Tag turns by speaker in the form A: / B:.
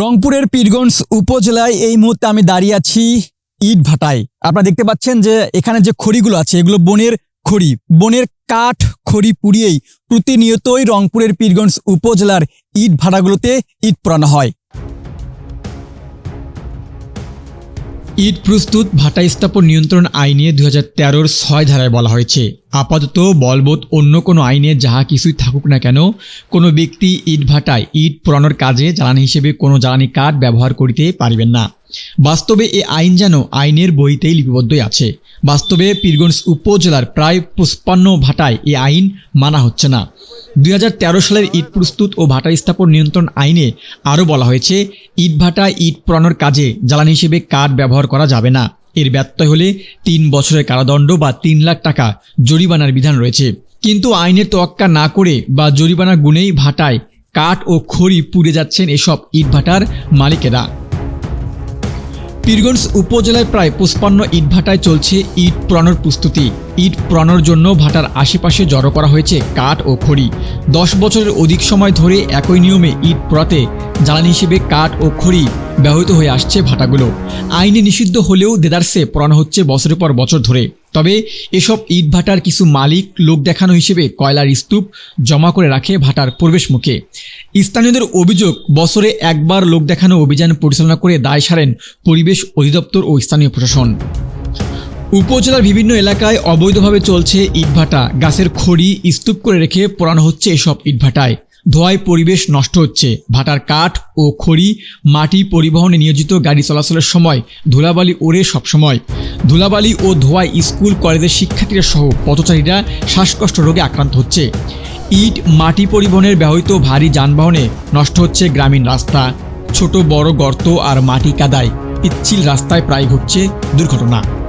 A: রংপুরের পীরগঞ্জ উপজেলায় এই মুহূর্তে আমি দাঁড়িয়ে আছি ইট ভাটায়। আপনারা দেখতে পাচ্ছেন যে এখানে যে খড়িগুলো আছে, এগুলো বনের খড়ি। বনের কাঠ খড়ি পুড়িয়েই প্রতিনিয়তই রংপুরের পীরগঞ্জ উপজেলার ইট ভাটাগুলোতে ইট পোড়ানো হয়। ইট প্রস্তুত ভাটা স্থাপন নিয়ন্ত্রণ আইনে দু হাজার ছয় ধারায় বলা হয়েছে। আপাতত বলবৎ অন্য কোনো আইনে যাহা কিছুই থাকুক না কেন, কোনো ব্যক্তি ইট ভাটায় ইট পোড়ানোর কাজে জ্বালানি হিসেবে কোনো জ্বালানি কাঠ ব্যবহার করিতে পারিবেন না। বাস্তবে এ আইন যেন আইনের বইতেই লিপিবদ্ধই আছে। বাস্তবে পীরগঞ্জ উপজেলার প্রায় পঁচপান্ন ভাটায় এ আইন মানা হচ্ছে না। দুই হাজার তেরো সালের ইট প্রস্তুত ও ভাটা স্থাপন নিয়ন্ত্রণ আইনে আরও বলা হয়েছে, ইট ভাটা ইট পোড়ানোর কাজে জ্বালানি হিসেবে কাঠ ব্যবহার করা যাবে না। এর ব্যত্যয় হলে তিন বছরের কারাদণ্ড বা তিন লাখ টাকা জরিমানার বিধান রয়েছে। কিন্তু আইনের তোয়াক্কা না করে বা জরিমানার গুণেই ভাটায় কাঠ ও খড়ি পুড়ে যাচ্ছেন এসব ইট ভাটার মালিকেরা। পীরগঞ্জ উপজেলায় প্রায় পঁচপান্ন ইটভাটায় চলছে ইট পোড়ানোর প্রস্তুতি। ইট পোড়ানোর জন্য ভাটার আশেপাশে জড়ো করা হয়েছে কাঠ ও খড়ি। দশ বছরের অধিক সময় ধরে একই নিয়মে ইট পোড়াতে জ্বালানি হিসেবে কাঠ ও খড়ি ব্যবহৃত হয়ে আসছে ভাটাগুলো। আইনে নিষিদ্ধ হলেও দেদারসে পড়ানো হচ্ছে বছরের পর বছর ধরে। তবে এসব ইট ভাটার কিছু মালিক, লোক দেখানো হিসেবে কয়লার স্তূপ জমা করে রাখে ভাটার প্রবেশ মুখে। স্থানীয়দের অভিযোগ, বছরে একবার লোক দেখানো অভিযান পরিচালনা করে দায় সারেন পরিবেশ অধিদপ্তর ও স্থানীয় প্রশাসন। উপজেলার বিভিন্ন এলাকায় অবৈধভাবে চলছে ইটভাটা গাছের খড়ি স্তূপ করে রেখে পোড়ানো হচ্ছে এসব ইটভাটায় ধোয়ায় পরিবেশ নষ্ট হচ্ছে। ভাটার কাঠ ও খড়ি, মাটি পরিবহনে নিয়োজিত গাড়ি চলাচলের সময় ধুলাবালি ওড়ে সবসময়। ধুলাবালি ও ধোয়ায় স্কুল, কলেজের শিক্ষার্থীরা সহ পথচারীরা শ্বাসকষ্ট রোগে আক্রান্ত হচ্ছে। ইট, মাটি পরিবহনের ব্যবহৃত ভারী যানবাহনে নষ্ট হচ্ছে গ্রামীণ রাস্তা। ছোট বড় গর্ত আর মাটি কাদায় পিচ্ছিল রাস্তায় প্রায় ঘটছে দুর্ঘটনা।